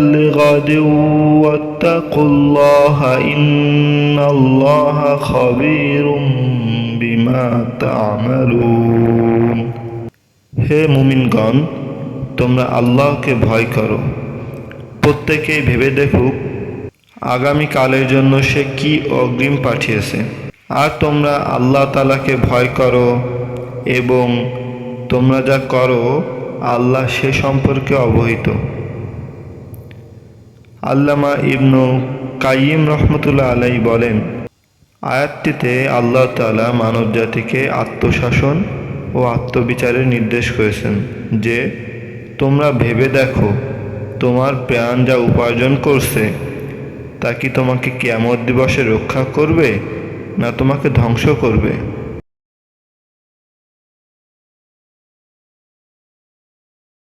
لغد واتقوا الله إن الله خبير بما تعملون হে মুমিনগণ তোমরা আল্লাহকে ভয় করো প্রত্যেকেই ভেবে দেখুক আগামীকালের জন্য সে কি অগ্রিম পাঠিয়েছে আর তোমরা আল্লাহ তালাকে ভয় করো এবং তোমরা যা করো আল্লাহ সে সম্পর্কে অবহিত। আল্লামা ইবনু কাইম রহমতুল্লাহ আলাই বলেন, আয়াতটিতে আল্লাহ তালা মানব জাতিকে আত্মশাসন ও আত্মবিচারের নির্দেশ করেছেন যে, তোমরা ভেবে দেখো তোমার প্রাণ যা উপার্জন করছে, তা কি তোমাকে কেমন দিবসে রক্ষা করবে না তোমাকে ধ্বংস করবে?